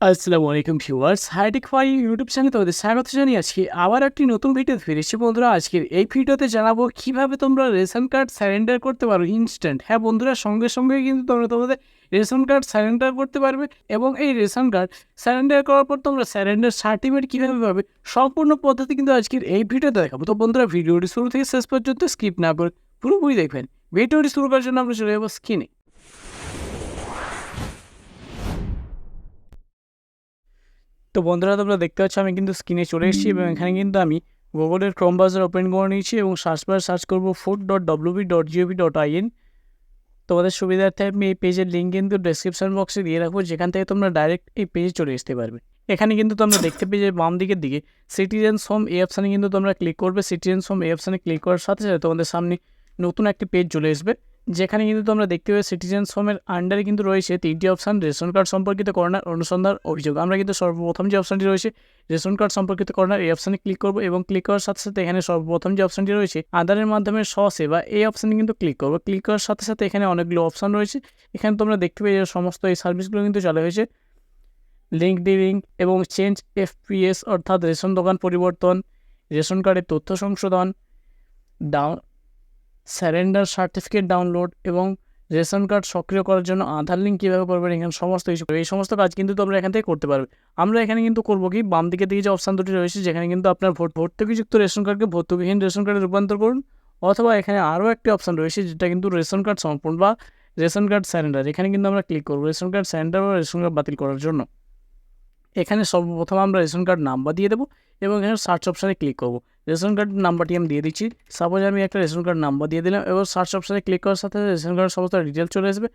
আসসালামু আলাইকুম viewers hi tech phi YouTube চ্যানেলে তোমাদের স্বাগত জানিয়ে আজকে আবার একটি নতুন ভিডিও ফিরেছি বন্ধুরা, আজকের এই ভিডিওতে জানাব কীভাবে তোমরা রেশন কার্ড স্যারেন্ডার করতে পারো ইনস্ট্যান্ট হ্যাঁ বন্ধুরা, সঙ্গে সঙ্গে কিন্তু তোমরা তোমাদের রেশন কার্ড স্যারেন্ডার করতে পারবে এবং এই রেশন কার্ড স্যারেন্ডার করার পর তোমরা স্যারেন্ডার সার্টিফিকেট কীভাবে পাবে সম্পূর্ণ পদ্ধতি কিন্তু আজকের এই ভিডিওতে দেখাবো। তো বন্ধুরা ভিডিওটি শুরু থেকে শেষ পর্যন্ত স্কিপ না করে পুরোপুরি দেখবেন। ভিডিওটি শুরু করার জন্য আমরা চলে যাব স্ক্রিনে তো বন্ধুরা, তোমরা দেখতে পাচ্ছ আমি কিন্তু স্ক্রিনে চলে এসেছি এবং এখানে কিন্তু আমি গুগলের ক্রোম ব্রাউজার ওপেন করে নিয়েছি এবং সার্চ বার সার্চ করব food dot WB dot GOV dot IN তোমাদের সুবিধার্থে আমি এই পেজের লিঙ্ক কিন্তু ডেসক্রিপশন বক্সে দিয়ে রাখব, যেখান থেকে তোমরা ডাইরেক্ট এই পেজে চলে আসতে পারবে। এখানে কিন্তু তোমরা দেখতে পেয়ে যে বাম দিকের দিকে সিটিজেন্স হোম এই অপশানে কিন্তু তোমরা ক্লিক করবে। সিটিজেন্স হোম এই অপশানে ক্লিক করার সাথে সাথে তোমাদের সামনে নতুন একটি পেজ চলে আসবে। যেখানে কিন্তু তোমরা দেখতে পাবে সিটিজেন্স হোমের আন্ডারে কিন্তু রয়েছে তিনটি অপশান রেশন কার্ড সম্পর্কিত করোনার অনুসন্ধান অভিযোগ। আমরা কিন্তু সর্বপ্রথম যে অপশানটি রয়েছে, রেশন কার্ড সম্পর্কিত করোনার এই অপশানে ক্লিক করব এবং ক্লিক করার সাথে সাথে এখানে সর্বপ্রথম যে অপশানটি রয়েছে আধারের মাধ্যমে স্বসেবা, এই অপশানে কিন্তু ক্লিক করব। ক্লিক করার সাথে সাথে এখানে অনেকগুলো অপশান রয়েছে। এখানে তোমরা দেখতে পেয়ে যে সমস্ত এই সার্ভিসগুলো কিন্তু চালু হয়েছে লিঙ্ক ডিলিং এবং চেঞ্জ এফপিএস অর্থাৎ রেশন দোকান পরিবর্তন, রেশন কার্ডের তথ্য সংশোধন ডাউন স্যারেন্ডার সার্টিফিকেট ডাউনলোড এবং রেশন কার্ড সক্রিয় করার জন্য আধার লিঙ্ক কীভাবে করবেন এখানে সমস্ত কিছু এই সমস্ত কাজ কিন্তু তোমরা এখান থেকে করতে পারবে। আমরা এখানে কিন্তু করব কি, বাম দিকে দিকে যে অপশান দুটি রয়েছে, যেখানে কিন্তু আপনার ভোট ভর্তুকিযুক্ত রেশন কার্ডকে ভর্তুকিহীন রেশন কার্ডে রূপান্তর করুন, অথবা এখানে আরও একটি অপশান রয়েছে, যেটা কিন্তু রেশন কার্ড সম্পূর্ণ বা রেশন কার্ড স্যারেন্ডার। এখানে কিন্তু আমরা ক্লিক করব রেশন কার্ড স্যারেন্ডার বা রেশন কার্ড বাতিল করার জন্য। এখানে সর্বপ্রথম আমরা রেশন কার্ড নাম্বার দিয়ে দেবো এবং এখানে সার্চ অপশানে ক্লিক করব। রেশন কার্ড নাম্বারটি আমি দিয়ে দিচ্ছি। সাপোজ আমি একটা রেশন কার্ড নাম্বার দিয়ে দিলাম, এবার সার্চ অপশানে ক্লিক করার সাথে রেশন কার্ড সমস্ত ডিটেলস চলে আসবে।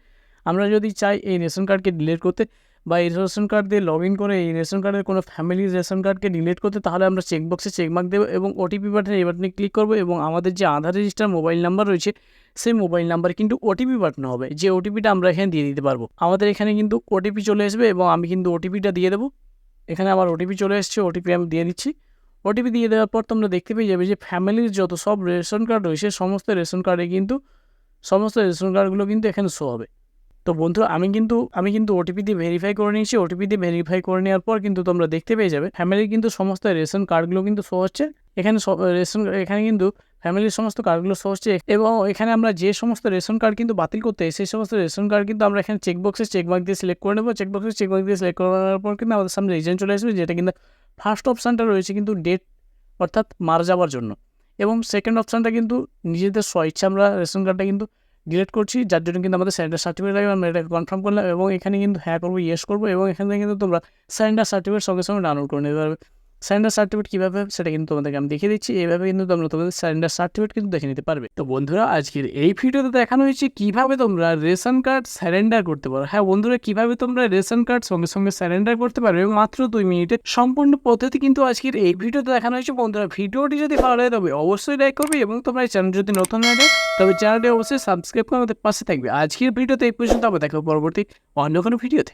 আমরা যদি চাই এই রেশন কার্ডকে ডিলিট করতে বা এই রেশন কার্ড দিয়ে লগ ইন করে এই রেশন কার্ডের কোনো ফ্যামিলির রেশন কার্ডকে ডিলিট করতে, তাহলে আমরা চেকবক্সে চেকমার্ক দেবো এবং ওটিপি বাটনে এই বাটনে ক্লিক করব এবং আমাদের যে আধার রেজিস্টার মোবাইল নাম্বার রয়েছে, সেই মোবাইল নাম্বার কিন্তু ওটিপি বাটন হবে। যে ওটিপিটা আমরা এখানে দিয়ে দিতে পারব। আমাদের এখানে কিন্তু ওটিপি চলে আসবে এবং আমি কিন্তু ওটিপিটা দিয়ে দেবো। এখানে আমার ওটিপি চলে এসছে ওটিপি আমি দিয়ে দিচ্ছি। ওটিপি দিয়ে দেওয়ার পর তোমরা দেখতে পেয়ে যাবে যে ফ্যামিলির যত সব রেশন কার্ড রয়েছে, সমস্ত রেশন কার্ডে কিন্তু, সমস্ত রেশন কার্ডগুলো কিন্তু এখানে শো হবে। তো বন্ধুরা, আমি কিন্তু আমি কিন্তু ওটিপি দিয়ে ভেরিফাই করে নিয়েছি। ওটিপি দিয়ে ভেরিফাই করে নেওয়ার পর কিন্তু তোমরা দেখতে পেয়ে যাবে ফ্যামিলির কিন্তু সমস্ত রেশন কার্ডগুলো কিন্তু শো হচ্ছে। এখানে রেশন, এখানে কিন্তু ফ্যামিলির সমস্ত কার্ডগুলো শো হচ্ছে। এবং এখানে আমরা যে সমস্ত রেশন কার্ড কিন্তু বাতিল করতে সেই সমস্ত রেশন কার্ড কিন্তু আমরা এখানে চেকবক্সে চেকমার্ক দিয়ে সিলেক্ট করে নেব। চেকবক্সে চেকমার্ক দিয়ে সিলেক্ট করার পর কিন্তু আমাদের সামনে রিজন চলে আসবে, যেটা কিন্তু ফার্স্ট অপশানটা রয়েছে কিন্তু ডেট অর্থাৎ মারা যাওয়ার জন্য। এবং সেকেন্ড অপশানটা কিন্তু নিজেদের স্বইচ্ছা, আমরা রেশন কার্ডটা কিন্তু ডিলেট করছি, যার জন্য কিন্তু আমাদের স্যারেন্ডার সার্টিফিকেট লাগবে, আমরা এটাকে কনফার্ম করলাম এবং এখানে কিন্তু হ্যাঁ করব ইয়েস করব এবং এখানে কিন্তু তোমরা স্যারেন্ডার সার্টিফিকেট সঙ্গে সঙ্গে ডাউনলোড করে নিতে পারবে। স্যারেন্ডার সার্টিফিকেট কীভাবে, সেটা কিন্তু তোমাদেরকে আমি দেখিয়ে দিচ্ছি। এইভাবে কিন্তু তোমরা তোমাদের স্যারেন্ডার সার্টিফিকেট কিন্তু দেখে নিতে পারবে। তো বন্ধুরা, আজকের এই ভিডিওতে দেখানো হয়েছে কীভাবে তোমরা রেশন কার্ড স্যারেন্ডার করতে পারো। হ্যাঁ বন্ধুরা, কীভাবে তোমরা রেশন কার্ড সঙ্গে সঙ্গে স্যারেন্ডার করতে পারবে এবং মাত্র দুই মিনিটে সম্পূর্ণ পদ্ধতি কিন্তু আজকের এই ভিডিওতে দেখানো হয়েছে। বন্ধুরা, ভিডিওটি যদি ভালো লাগে, তবে অবশ্যই লাইক করবে এবং তোমরা এই চ্যানেল যদি নতুন হয়ে তবে চ্যানেলটি অবশ্যই সাবস্ক্রাইব করে আমাদের পাশে থাকবে। আজকের ভিডিওতে এই পর্যন্ত, আবার দেখো পরবর্তী অন্য কোনো ভিডিওতে।